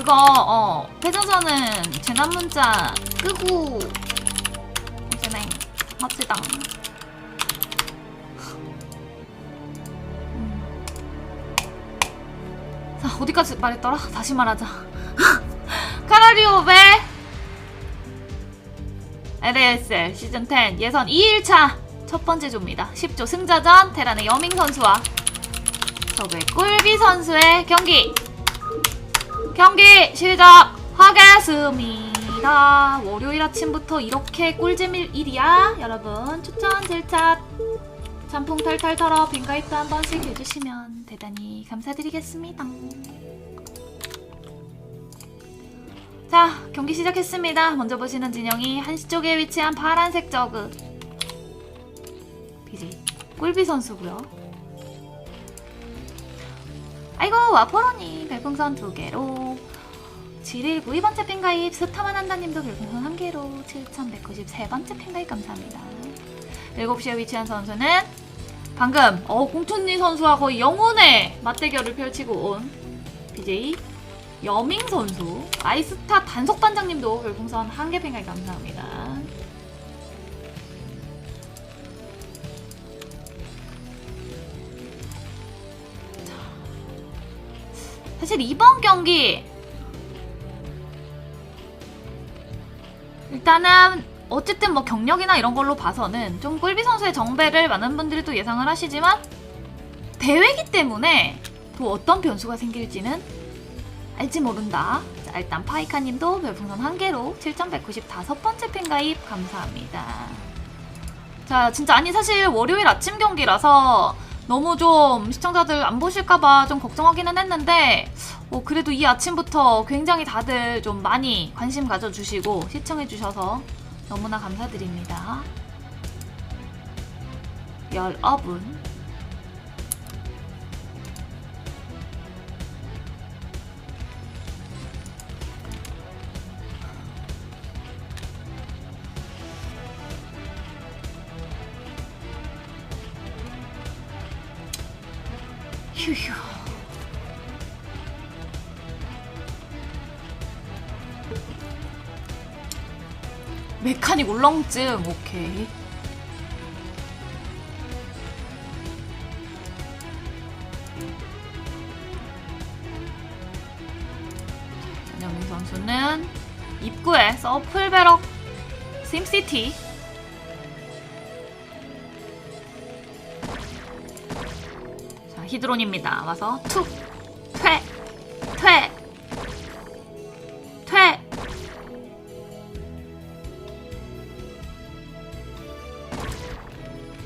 그거 어 패전서는 재난 문자 끄고 진행 합시다. 음. 자 어디까지 말했더라? 다시 말하자. 카라리오 왜? LASL 시즌 10 예선 2일차 첫 번째 조입니다. 10조 승자전 테란의 여밍 선수와 적의 꿀비 선수의 경기 경기 시작하겠습니다. 월요일 아침부터 이렇게 꿀잼일 일이야 여러분 추천 질차 잠풍 탈탈 털어 빈가입도 한 번씩 해주시면 대단히 감사드리겠습니다. 자, 경기 시작했습니다. 먼저 보시는 진영이 한시 쪽에 위치한 파란색 저그. BJ 꿀비 선수고요. 아이고, 와퍼로니 별풍선 두 개로. 719 2번째 팬가입 스타만 한다님도 별풍선 한 개로 7193번째 팬가입 감사합니다. 7시에 위치한 선수는 방금 어 선수와 거의 영혼의 맞대결을 펼치고 온 BJ 여밍 선수, 아이스타 단속 반장님도 별풍선 한개 팽가이 감사합니다. 사실 이번 경기 일단은 어쨌든 뭐 경력이나 이런 걸로 봐서는 좀 꿀비 선수의 정배를 많은 분들이 또 예상을 하시지만 대회기 때문에 또 어떤 변수가 생길지는 알지 모른다. 자, 일단 파이카님도 별풍선 한 개로 7,195번째 팬 가입 감사합니다. 자, 진짜 아니 사실 월요일 아침 경기라서 너무 좀 시청자들 안 보실까봐 좀 걱정하기는 했는데 어, 그래도 이 아침부터 굉장히 다들 좀 많이 관심 가져주시고 시청해주셔서 너무나 감사드립니다. 열어분 휴휴. 메카닉 울렁증 오케이. 전영민 선수는 입구에 서플베럭 심시티 히드론입니다. 와서 툭, 퇴, 퇴, 퇴.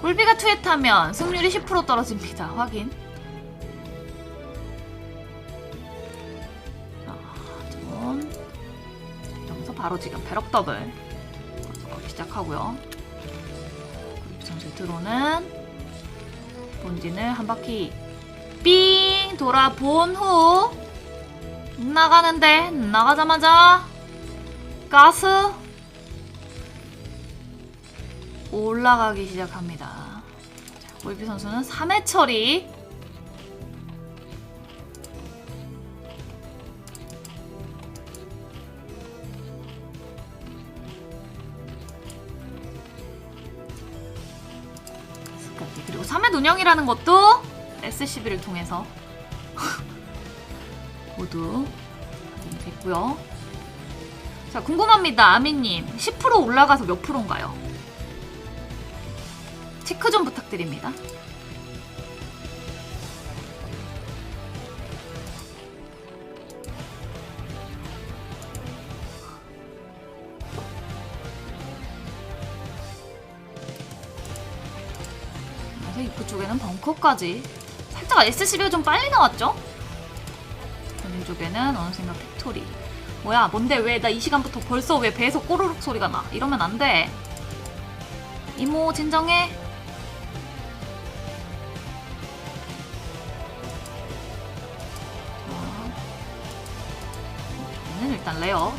꿀비가 투엣하면 승률이 10% 떨어집니다. 확인. 자, 좀 이러면서 바로 지금 배럭 더블 시작하고요. 꿀비 선수 들어오는 본진을 한 바퀴 삥 돌아본 후 나가는데 나가자마자 가스 올라가기 시작합니다. 자, 골비 선수는 3회 처리 그리고 3회 운영이라는 것도 SCB를 통해서 모두 됐고요. 자 궁금합니다 아미님 10% 올라가서 몇 프로인가요? 체크 좀 부탁드립니다. 그래서 입구 쪽에는 벙커까지 살짝 SCB가 좀 빨리 나왔죠? 본인 쪽에는 어느샌가 팩토리. 뭐야 뭔데? 왜 나 이 시간부터 벌써 왜 배에서 꼬르륵 소리가 나? 이러면 안돼. 이모 진정해. 저는 일단 레어.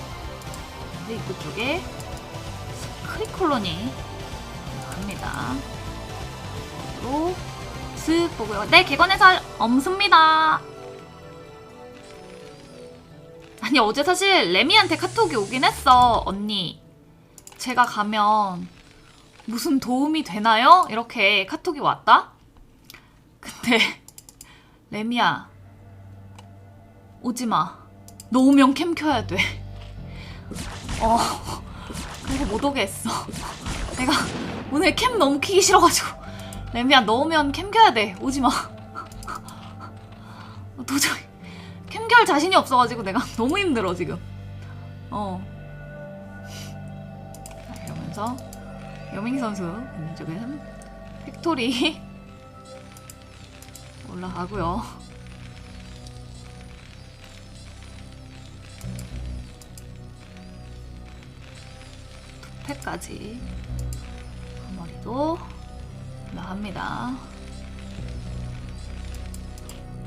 근데 입구 쪽에 크리콜론이 갑니다. 으로 슥 보고요 네 개건 해설 없습니다 아니 어제 사실 레미한테 카톡이 오긴 했어 언니 제가 가면 무슨 도움이 되나요? 이렇게 카톡이 왔다 근데 레미야 오지 마 너 오면 캠 켜야 돼 어, 그리고 못 오게 했어. 내가 오늘 캠 너무 키기 싫어가지고. 레미야, 너 오면 캠 켜야 돼. 오지 마. 도저히. 캠켤 자신이 없어가지고 내가 너무 힘들어, 지금. 어. 자, 이러면서, 여민기 선수, 이쪽에는 팩토리. 올라가고요. 패까지 머리도 올라갑니다.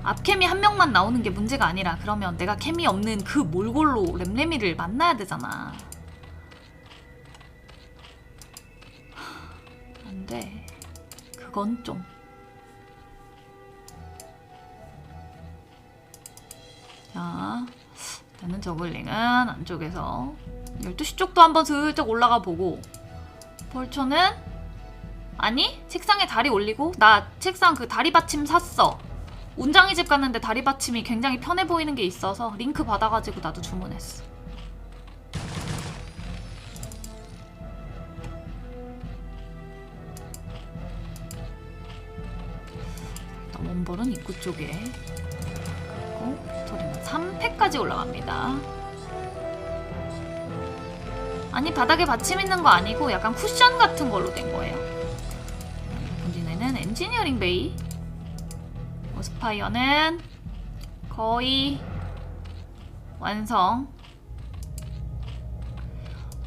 앞캠이 한 명만 나오는 게 문제가 아니라 그러면 내가 캠이 없는 그 몰골로 램램이를 만나야 되잖아. 하, 안 돼. 그건 좀. 자, 일단은 저글링은 안쪽에서 12시 쪽도 한번 슬쩍 올라가 보고 벌초는 아니 책상에 다리 올리고 나 책상 그 다리 받침 샀어. 운장이 집 갔는데 다리 받침이 굉장히 편해 보이는 게 있어서 링크 받아가지고 나도 주문했어. 원벌은 입구 쪽에. 그리고 빅토리는 3패까지 올라갑니다. 아니 바닥에 받침 있는 거 아니고 약간 쿠션 같은 걸로 된 거예요. 엔지니어링 베이, 오스파이어는 거의 완성.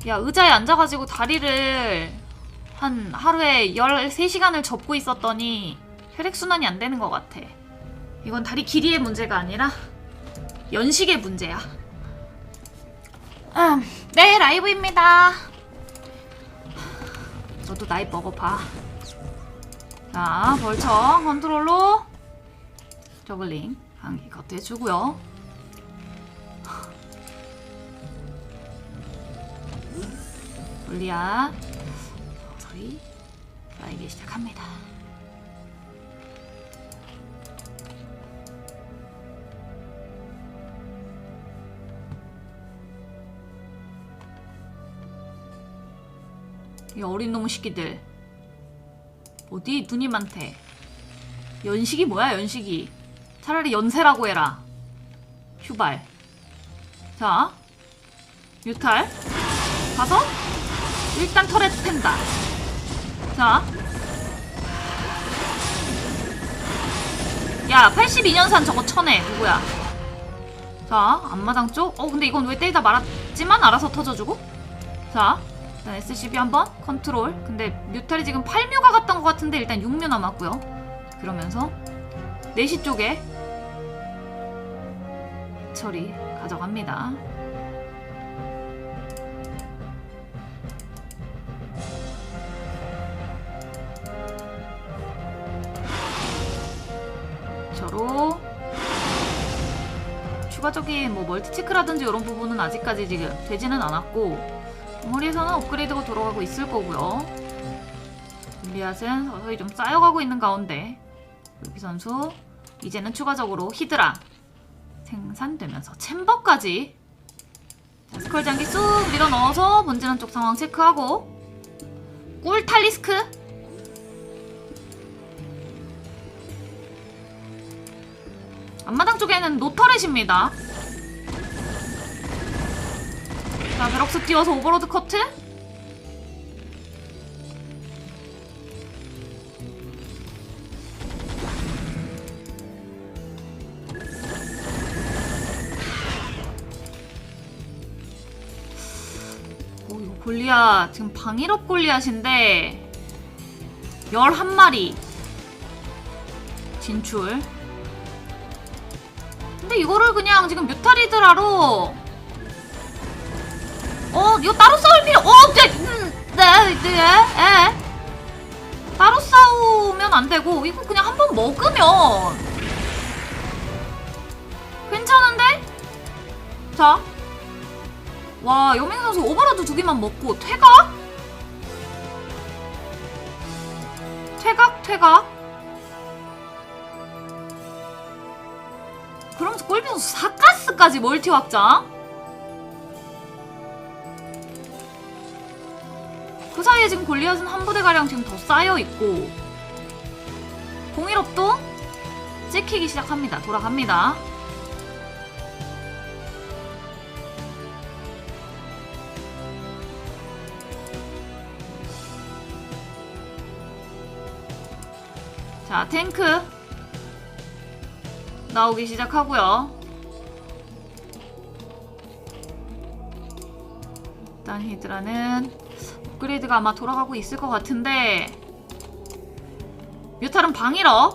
야 의자에 앉아가지고 다리를 한 하루에 13시간을 접고 있었더니 혈액순환이 안 되는 것 같아. 이건 다리 길이의 문제가 아니라 연식의 문제야. 음, 네, 라이브입니다. 너도 나이 먹어봐. 자, 벌쳐 컨트롤로 저글링 한개 겉해주고요. 올리아 서서히 라이브 시작합니다. 이 어린 놈의 새끼들 어디? 누님한테. 연식이 뭐야 연식이? 차라리 연세라고 해라. 휴발. 자. 유탈. 가서 일단 털에 팬다. 자. 야, 82년산 저거 쳐내. 누구야? 자, 앞마당 쪽. 어, 근데 이건 왜 때리다 말았지만 알아서 터져주고. 자, SCB 한번 컨트롤. 근데 뮤탈이 지금 8뮤가 갔던 것 같은데 일단 6뮤 남았고요. 그러면서 4시 쪽에 처리 가져갑니다. 저로 추가적인 뭐 멀티체크라든지 이런 부분은 아직까지 지금 되지는 않았고 머리에서는 업그레이드가 돌아가고 있을 거고요. 릴리앗은 서서히 좀 쌓여가고 있는 가운데 여기 선수 이제는 추가적으로 히드라 생산되면서 챔버까지 자, 스컬 장기 쑥 밀어 넣어서 본진한 쪽 상황 체크하고 꿀 탈리스크 앞마당 쪽에는 노터렛입니다. 자, 베럭스 띄워서 오버로드 커트. 골리앗. 지금 방일업 골리앗인데, 11마리 진출. 근데 이거를 그냥 지금 뮤타리드라로 어, 이거 따로 싸울 필요, 어, 네, 음, 네, 네, 예. 따로 싸우면 안 되고, 이거 그냥 한 번 먹으면 괜찮은데? 자. 와, 여민 선수 오버로드 두 개만 먹고 퇴각? 퇴각, 퇴각. 그러면서 꼴비 선수 사카스까지 멀티 확장. 그 사이에 지금 골리앗은 한 부대가량 지금 더 쌓여있고 공일업도 찍히기 시작합니다. 돌아갑니다. 자, 탱크 나오기 시작하고요. 일단 히드라는 업그레이드가 아마 돌아가고 있을 것 같은데. 뮤탈은 방일어.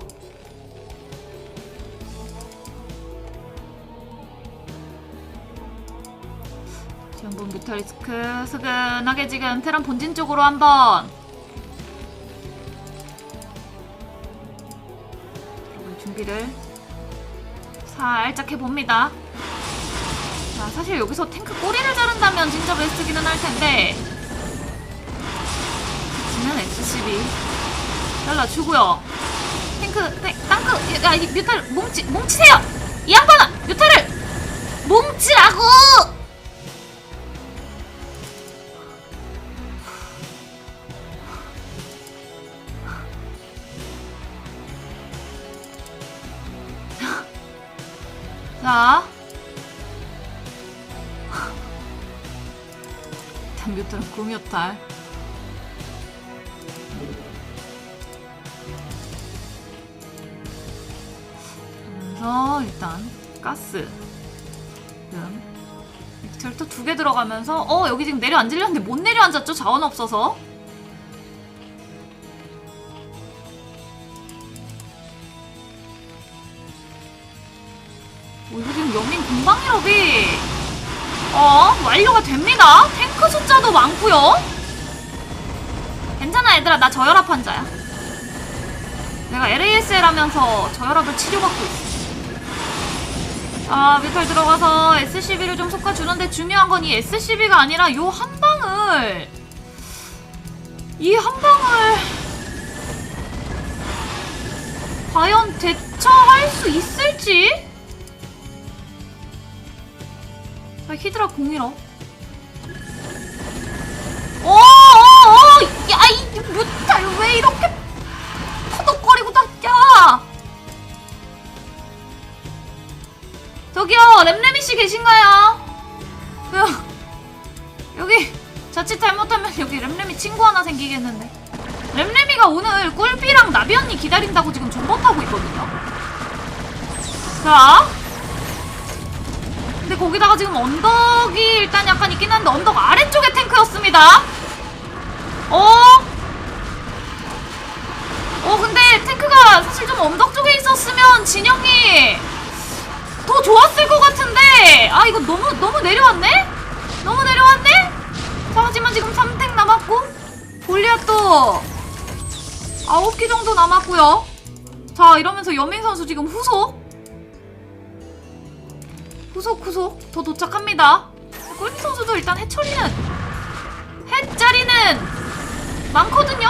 전부 뮤탈리스크 스근하게 지금 테란 본진 쪽으로 한번. 준비를 살짝 해봅니다. 자, 사실 여기서 탱크 꼬리를 자른다면 진짜 베스트기는 할 텐데 지는 SCB 잘라주고요. 탱크 탱, 땅크. 야, 이 뮤탈 뭉치 뭉치세요! 이 양반아 뮤탈을 뭉치라고! 자. 뮤탈은 구뮤탈 그러면서 일단 가스 지금 엑셀터 두 개 들어가면서 어 여기 지금 내려앉으려는데 못 내려앉았죠? 자원 없어서. 오 이거 지금 연민 공방일업이 어 완료가 됩니다. 탱크 숫자도 많고요. 괜찮아 얘들아. 나 저혈압 환자야. 내가 LASL 하면서 저혈압을 치료받고 있어. 아, 뮤탈 들어가서 SCB를 좀 솎아주는데 중요한 건 이 SCB가 아니라 요 한 방을 이 한 방을 과연 대처할 수 있을지? 자, 히드라 공일어. 어, 어, 어, 야, 이 뮤탈 왜 이렇게 저기요 램램이 씨 계신가요? 그, 여기 자칫 잘못하면 여기 램램이 친구 하나 생기겠는데 램램이가 오늘 꿀비랑 나비 언니 기다린다고 지금 존버 타고 있거든요 자 근데 거기다가 지금 언덕이 일단 약간 있긴 한데 언덕 아래쪽에 탱크였습니다 어? 어 근데 탱크가 사실 좀 언덕 쪽에 있었으면 진영이 더 좋았을 것 같은데 아 이거 너무 너무 내려왔네? 너무 내려왔네? 자 하지만 지금 3탱 남았고 골리앗도 9개 정도 남았고요 자 이러면서 여민 선수 지금 후속 후속 후속 더 도착합니다 골비 선수도 일단 해처리는 해짜리는 많거든요?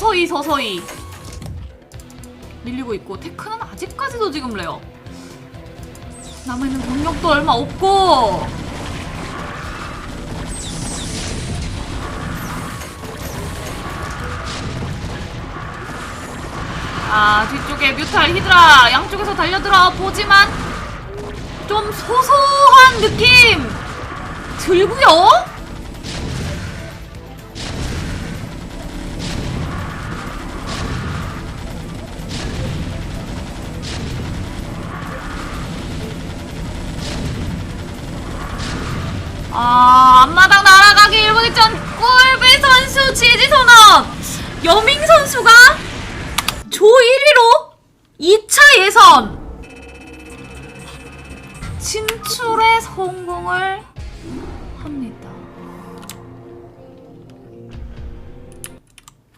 서서히 서서히. 밀리고 있고 테크는 아직까지도 지금 레어. 남아있는 병력도 얼마 없고. 아 뒤쪽에 뮤탈 히드라. 양쪽에서 달려들어 보지만 좀 소소한 느낌. 들고요. 아 앞마당 날아가기 일보 직전 꿀비 선수 지지 선언. 여밍 선수가 조 1위로 2차 예선. 진출의 성공을